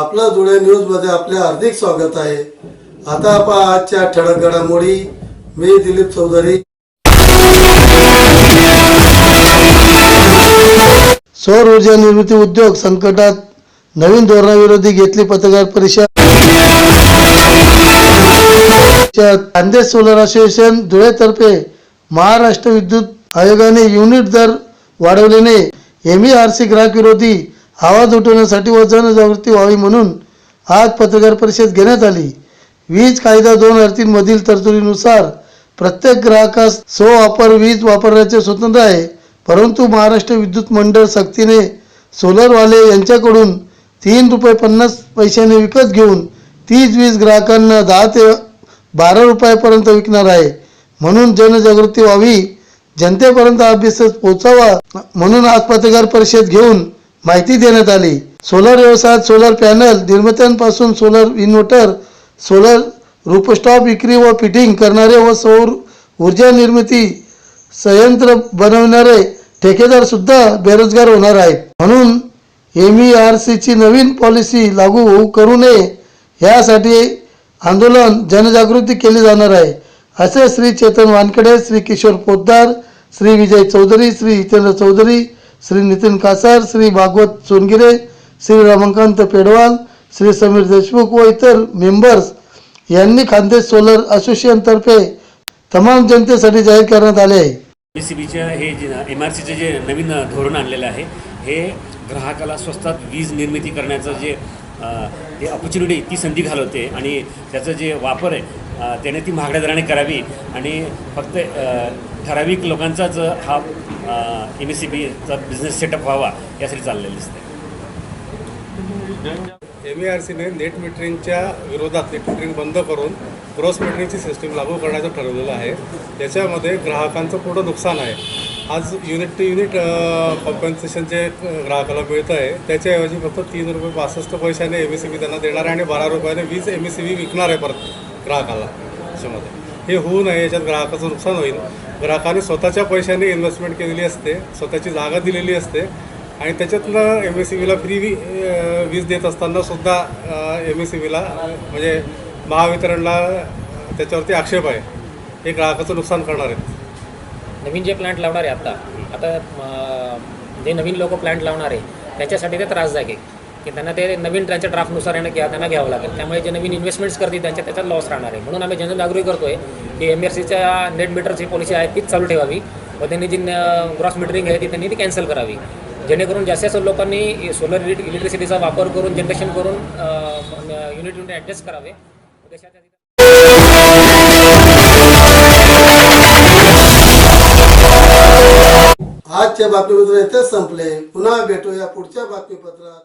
आपलं धुळे न्यूजमध्ये आपले हार्दिक स्वागत आहे. आता आपण आजच्या ठळक घडामोडी मी दिलीप चौधरी. सौर ऊर्जा निर्मिती उद्योग संकटात नवीन धोरणाविरोधी घेतली पत्रकार परिषद. कांदे सोलर असोसिएशन धुळेतर्फे महाराष्ट्र विद्युत आयोगाने युनिट दर वाढवल्याने एमईआरसी आर सी ग्राहक विरोधी आवाज उठवण्यासाठी व जनजागृती व्हावी म्हणून आज पत्रकार परिषद घेण्यात आली. वीज कायदा दोन हजार तीन मधील तरतुदीनुसार प्रत्येक ग्राहकास सो वापर वीज वापरण्याचे स्वतंत्र आहे. परंतु महाराष्ट्र विद्युत मंडळ सक्तीने सोलरवाले यांच्याकडून तीन रुपये पन्नास पैशाने विकत घेऊन तीच वीज ग्राहकांना दहा ते बारा रुपयापर्यंत विकणार आहे. म्हणून जनजागृती व्हावी जनतेपर्यंत हा अभ्यास पोहोचावा म्हणून आज पत्रकार परिषद घेऊन माहिती देण्यात आली. सोलर व्यवसायात सोलर पॅनल निर्मात्यांपासून सोलर इन्व्हर्टर सोलर रूपस्टॉप विक्री व फिटिंग करणारे व सौर ऊर्जा निर्मिती संयंत्र बनवणारे ठेकेदार सुद्धा बेरोजगार होणार आहेत. म्हणून एम ई आर सीची नवीन पॉलिसी लागू होऊ करू नये यासाठी आंदोलन जनजागृती केली जाणार आहे. असे श्री चेतन वानकडे श्री किशोर पोद्दार श्री विजय चौधरी श्री हितेंद्र चौधरी श्री नितीन कासार श्री भागवत सोनगिरे श्री रमाकांत पेडवाल श्री समीर देशमुख व इतर मेंबर्स यांनी खानदेश सोलर असोसिएशनतर्फे तमाम जनतेसाठी जाहीर करण्यात आले आहे. बी सी बीच्या हे जे एम आर सीचे जे नवीन धोरण आणलेलं आहे हे ग्राहकाला स्वस्तात वीज निर्मिती करण्याचं जे ते ऑपॉर्च्युनिटी ती संधी घालवते आणि त्याचं जे वापर आहे त्याने ती महागड्या दराने करावी आणि फक्त ठराविक लोकांचाच हा एम एस सी बीचा बिझनेस सेटअप व्हावा यासाठी चाललेलं दिसतं एम आर सीने नेट मिटरिंगच्या विरोधात नेट मिटरिंग बंद करून ग्रॉस मिटरिंगची सिस्टीम लागू करण्याचं ठरवलेलं आहे. त्याच्यामध्ये ग्राहकांचं पुढं नुकसान आहे. आज युनिट टू युनिट कॉम्पन्सेशन जे ग्राहकाला मिळतं आहे त्याच्याऐवजी फक्त तीन रुपये पासष्ट पैशाने एम एस सी बी त्यांना देणार आहे आणि बारा रुपयाने वीज एम एस सी बी विकणार आहे परत. ग्राहकाला त्याच्यामध्ये हे होऊ नये याच्यात ग्राहकाचं नुकसान होईल. ग्राहकाने स्वतःच्या पैशाने इन्व्हेस्टमेंट केलेली असते स्वतःची जागा दिलेली असते आणि त्याच्यातनं एम एस सी बीला फ्री वी वीज देत असताना सुद्धा एम एस सी बीला म्हणजे महावितरणला त्याच्यावरती आक्षेप आहे. हे ग्राहकाचं नुकसान करणार आहेत. नवीन जे प्लांट लावणार आहे आता आता जे नवीन लोक प्लांट लावणार आहे त्याच्यासाठी ते त्रासदायक आहे. की त्यांना ते नवीन त्यांच्या ड्राफ्टनुसार यांना घ्या त्यांना घ्यावं लागेल. त्यामुळे जे नवीन इन्व्हेस्टमेंट्स करतील त्यांच्या त्याच्यात लॉस राहणार आहे. म्हणून आम्ही जनजागृती करतोय की एम एस सीच्या नेट मीटरची पॉलिसी आहे तीच चालू ठेवावी. व त्यांनी जी ग्रॉस मीटरिंग आहे ती त्यांनी ती कॅन्सल करावी. जेणेकरून जास्तीत जास्त लोकांनी सोलर इलेक्ट्रिसिटीचा वापर करून जनरेशन करून युनिट युनिट ॲडजस्ट करावे. देशाच्या आजच्या बातमीपत्र इथेच संपले. पुन्हा भेटूया पुढच्या बातमीपत्रात.